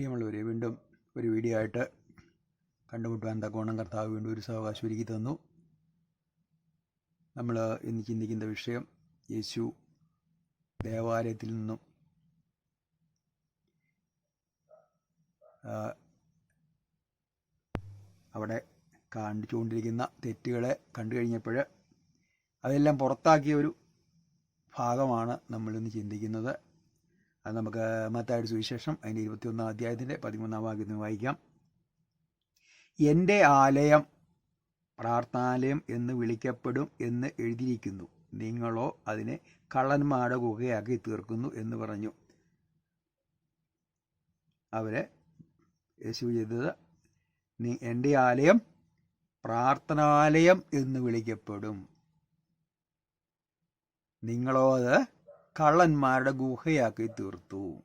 പ്രിയമുള്ളവരെ വീണ്ടും ഒരു വീഡിയോ ആയിട്ട് കണ്ടുമുട്ടുവാൻ തക്കോണം കർത്താവ് വീണ്ടും ഒരു സാവകാശം ഒരുക്കി തന്നു. നമ്മൾ ഇന്ന് ചിന്തിക്കുന്ന വിഷയം യേശു ദേവാലയത്തിൽ നിന്നും അവിടെ കാണിച്ചുകൊണ്ടിരിക്കുന്ന തെറ്റുകളെ കണ്ടു കഴിഞ്ഞപ്പോൾ അതെല്ലാം പുറത്താക്കിയ ഒരു ഭാഗമാണ് നമ്മളിന്ന് ചിന്തിക്കുന്നത്. അത് നമുക്ക് മത്തായുടെ സുവിശേഷം അതിന്റെ ഇരുപത്തിയൊന്നാം അധ്യായത്തിന്റെ പതിമൂന്നാം നിന്ന് വായിക്കാം. എന്റെ ആലയം പ്രാർത്ഥനാലയം എന്ന് വിളിക്കപ്പെടും എന്ന് എഴുതിയിരിക്കുന്നു. നിങ്ങളോ അതിനെ കള്ളന്മാരുടെ ഗുഹയാക്കി തീർക്കുന്നു എന്ന് പറഞ്ഞു. അവരെ യേശു ചെയ്തത് നീ എന്റെ ആലയം പ്രാർത്ഥനാലയം എന്ന് വിളിക്കപ്പെടും. നിങ്ങളോ അത് കള്ളന്മാരുടെ ഗുഹയാക്കി തീർത്തു.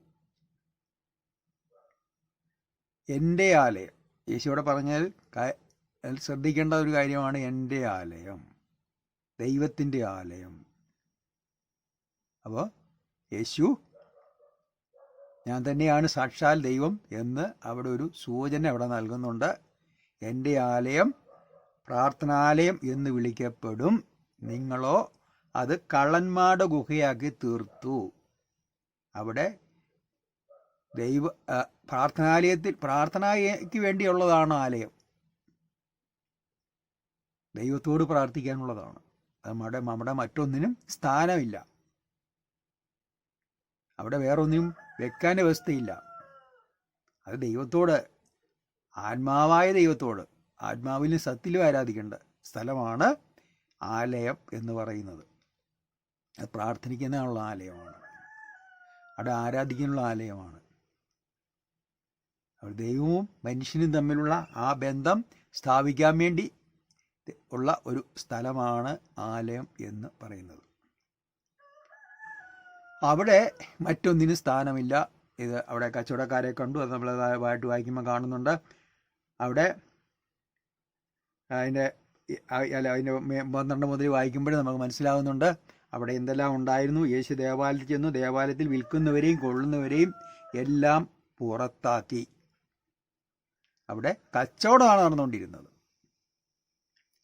എന്റെ ആലയം. യേശുവിടെ പറഞ്ഞാൽ ശ്രദ്ധിക്കേണ്ട ഒരു കാര്യമാണ് എന്റെ ആലയം. ദൈവത്തിന്റെ ആലയം. അപ്പോൾ യേശു ഞാൻ തന്നെയാണ് സാക്ഷാൽ ദൈവം എന്ന് അവിടെ ഒരു സൂചന അവിടെ നൽകുന്നുണ്ട്. എന്റെ ആലയം പ്രാർത്ഥനാലയം എന്ന് വിളിക്കപ്പെടും. നിങ്ങളോ അത് കള്ളന്മാട ഗുഹയാക്കി തീർത്തു. അവിടെ ദൈവ പ്രാർത്ഥനാലയത്തിൽ പ്രാർത്ഥനയ്ക്ക് വേണ്ടിയുള്ളതാണ് ആലയം. ദൈവത്തോട് പ്രാർത്ഥിക്കാനുള്ളതാണ്. നമ്മുടെ നമ്മുടെ മറ്റൊന്നിനും സ്ഥാനമില്ല. അവിടെ വേറൊന്നിനും വെക്കാൻ വ്യവസ്ഥയില്ല. അത് ദൈവത്തോട് ആത്മാവായ ദൈവത്തോട് ആത്മാവിലും സത്തിലും ആരാധിക്കേണ്ട സ്ഥലമാണ് ആലയം എന്ന് പറയുന്നത്. അത് പ്രാർത്ഥനിക്കുന്നതിനുള്ള ആലയമാണ്. അവിടെ ആരാധിക്കാനുള്ള ആലയമാണ്. അവിടെ ദൈവവും മനുഷ്യനും തമ്മിലുള്ള ആ ബന്ധം സ്ഥാപിക്കാൻ വേണ്ടി ഉള്ള ഒരു സ്ഥലമാണ് ആലയം എന്ന് പറയുന്നത്. അവിടെ മറ്റൊന്നിനും സ്ഥാനമില്ല. ഇത് അവിടെ കച്ചവടക്കാരെ കണ്ടു. അത് നമ്മൾ വായിട്ട് വായിക്കുമ്പോൾ കാണുന്നുണ്ട്. അവിടെ അതിന്റെ അതിന്റെ പന്ത്രണ്ട് മുതൽ വായിക്കുമ്പോഴേ നമുക്ക് മനസ്സിലാകുന്നുണ്ട് അവിടെ എന്തെല്ലാം ഉണ്ടായിരുന്നു? യേശു ദേവാലയത്തിൽ ചെന്നു. ദേവാലയത്തിൽ വിൽക്കുന്നവരെയും കൊള്ളുന്നവരെയും എല്ലാം പുറത്താക്കി. അവിടെ കച്ചവടമാണ് നടന്നുകൊണ്ടിരുന്നത്.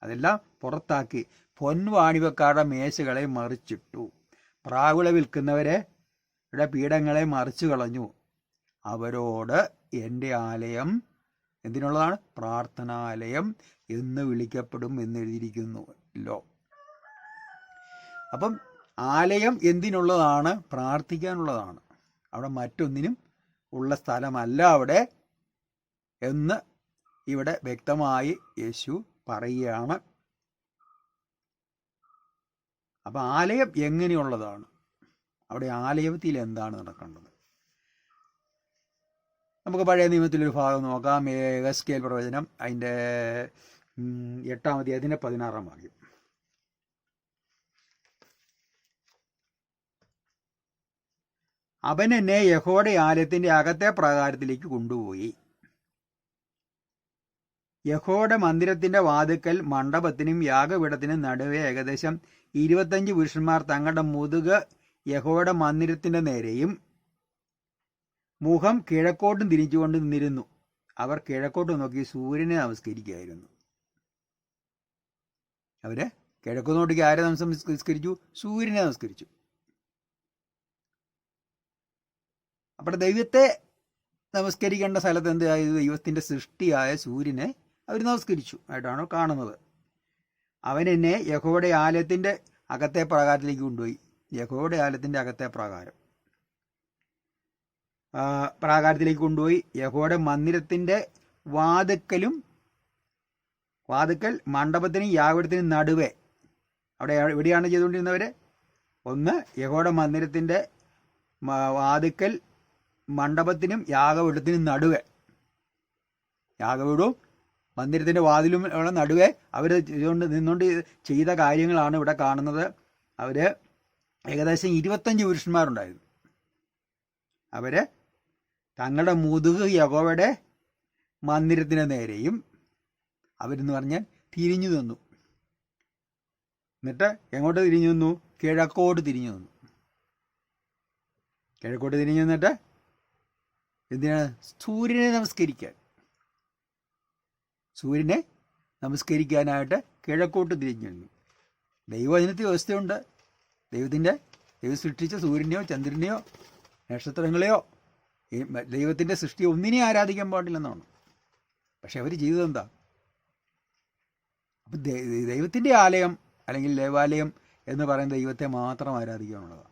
അതെല്ലാം പുറത്താക്കി. പൊൻവാണിവക്കാരുടെ മേശകളെ മറിച്ചിട്ടു. പ്രാകുള വിൽക്കുന്നവരെ പീഠങ്ങളെ മറിച്ചു കളഞ്ഞു. അവരോട് എന്റെ ആലയം എന്തിനുള്ളതാണ്? പ്രാർത്ഥനാലയം എന്ന് വിളിക്കപ്പെടും എന്ന് എഴുതിയിരിക്കുന്നുല്ലോ അപ്പം ആലയം എന്തിനുള്ളതാണ്? പ്രാർത്ഥിക്കാനുള്ളതാണ്. അവിടെ മറ്റൊന്നിനും ഉള്ള സ്ഥലമല്ല അവിടെ എന്ന് ഇവിടെ വ്യക്തമായി യേശു പറയുകയാണ്. അപ്പം ആലയം എങ്ങനെയുള്ളതാണ്? അവിടെ ആലയത്തിൽ എന്താണ് നടക്കേണ്ടത്? നമുക്ക് പഴയ നിയമത്തിലൊരു ഭാഗം നോക്കാം. ഏകസ്കേൽ പ്രവചനം അതിന്റെ എട്ടാമതി അതിന്റെ പതിനാറാം വാക്യം. അവൻ എന്നെ യഹോയുടെ ആലയത്തിന്റെ അകത്തെ പ്രാകാരത്തിലേക്ക് കൊണ്ടുപോയി. യഹോയുടെ മന്ദിരത്തിന്റെ വാതുക്കൽ മണ്ഡപത്തിനും യാഗപീഠത്തിനും നടുവെ ഏകദേശം ഇരുപത്തഞ്ച് പുരുഷന്മാർ തങ്ങളുടെ മുതുക് യഹോയുടെ മന്ദിരത്തിന്റെ നേരെയും മുഖം കിഴക്കോട്ടും തിരിച്ചുകൊണ്ട് നിന്നിരുന്നു. അവർ കിഴക്കോട്ട് നോക്കി സൂര്യനെ നമസ്കരിക്കുകയായിരുന്നു. അവർ കിഴക്കോട്ട് നോക്കി ആരെ നമസ്കരിച്ചു? സൂര്യനെ നമസ്കരിച്ചു. അപ്പോൾ ദൈവത്തെ നമസ്കരിക്കേണ്ട സ്ഥലത്ത് എന്തായത് ദൈവത്തിന്റെ സൃഷ്ടിയായ സൂര്യനെ അവർ നമസ്കരിച്ചു ആയിട്ടാണ് കാണുന്നത്. അവൻ എന്നെ യഹോയുടെ ആലയത്തിന്റെ അകത്തെ പ്രാകാരത്തിലേക്ക് കൊണ്ടുപോയി. യഹോയുടെ ആലയത്തിന്റെ അകത്തെ പ്രാകാരം. പ്രാകാരത്തിലേക്ക് കൊണ്ടുപോയി. യഹോയുടെ മന്ദിരത്തിന്റെ വാതുക്കലും വാതുക്കൽ മണ്ഡപത്തിനും യാഗത്തിനും നടുവെ. അവിടെ എവിടെയാണ് ചെയ്തുകൊണ്ടിരുന്നവർ ഒന്ന് യഹോയുടെ മന്ദിരത്തിന്റെ മ- വാതുക്കൽ മണ്ഡപത്തിനും യാഗപീഠത്തിനും നടുവെ. യാഗപീഠവും മന്ദിരത്തിന്റെ വാതിലും ഉള്ള നടുവെ അവർ ചെയ്തുകൊണ്ട് നിന്നുകൊണ്ട് ചെയ്ത കാര്യങ്ങളാണ് ഇവിടെ കാണുന്നത്. അവർ ഏകദേശം ഇരുപത്തഞ്ച് പുരുഷന്മാരുണ്ടായിരുന്നു. അവർ തങ്ങളുടെ മുതുക് യഗോവയുടെ മന്ദിരത്തിന് നേരെയും അവരെന്ന് പറഞ്ഞാൽ തിരിഞ്ഞു നിന്നു. എന്നിട്ട് എങ്ങോട്ട് തിരിഞ്ഞു നിന്നു? കിഴക്കോട്ട് തിരിഞ്ഞു നിന്നു. കിഴക്കോട്ട് തിരിഞ്ഞു നിന്നിട്ട് എന്തിനാണ്? സൂര്യനെ നമസ്കരിക്കാൻ. സൂര്യനെ നമസ്കരിക്കാനായിട്ട് കിഴക്കോട്ട് തിരിഞ്ഞു നിന്നു. ദൈവം അതിനകത്ത് വ്യവസ്ഥയുണ്ട്. ദൈവത്തിന്റെ ദൈവം സൃഷ്ടിച്ച സൂര്യനെയോ ചന്ദ്രനെയോ നക്ഷത്രങ്ങളെയോ ദൈവത്തിന്റെ സൃഷ്ടി ഒന്നിനെയും ആരാധിക്കാൻ പാടില്ലെന്നാണ്. പക്ഷെ അവർ ചെയ്തത് എന്താ? അപ്പം ദൈവത്തിന്റെ ആലയം അല്ലെങ്കിൽ ദേവാലയം എന്ന് പറയുന്ന ദൈവത്തെ മാത്രം ആരാധിക്കാനുള്ളതാണ്.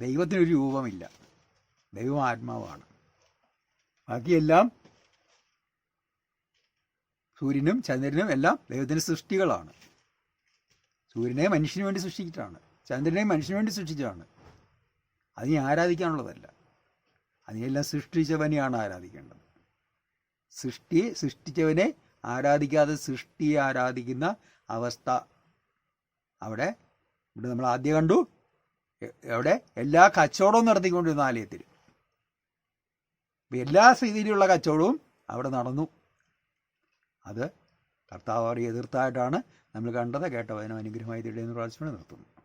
ദൈവത്തിനൊരു രൂപമില്ല. ദൈവം ആത്മാവാണ് ബാക്കിയെല്ലാം സൂര്യനും ചന്ദ്രനും എല്ലാം ദൈവത്തിന്റെ സൃഷ്ടികളാണ്. സൂര്യനെ മനുഷ്യന് വേണ്ടി സൃഷ്ടിച്ചിട്ടാണ്. ചന്ദ്രനെ മനുഷ്യന് വേണ്ടി സൃഷ്ടിച്ചതാണ്. അതിനെ ആരാധിക്കാനുള്ളതല്ല. അതിനെല്ലാം സൃഷ്ടിച്ചവനെയാണ് ആരാധിക്കേണ്ടത്. സൃഷ്ടി സൃഷ്ടിച്ചവനെ ആരാധിക്കാതെ സൃഷ്ടിയെ ആരാധിക്കുന്ന അവസ്ഥ അവിടെ ഇവിടെ നമ്മൾ ആദ്യം കണ്ടു. അവിടെ എല്ലാ കച്ചവടവും നടത്തിക്കൊണ്ടിരുന്ന ആലയത്തിൽ. എല്ലാ രീതിയിലുള്ള കച്ചവടവും അവിടെ നടന്നു. അത് കർത്താവ് അവരെ എതിർത്തായിട്ടാണ് നമ്മൾ കണ്ടത്. കേട്ട വചനം അനുഗ്രഹമായി തീരുന്ന പ്രാവശ്യം നിർത്തുന്നു.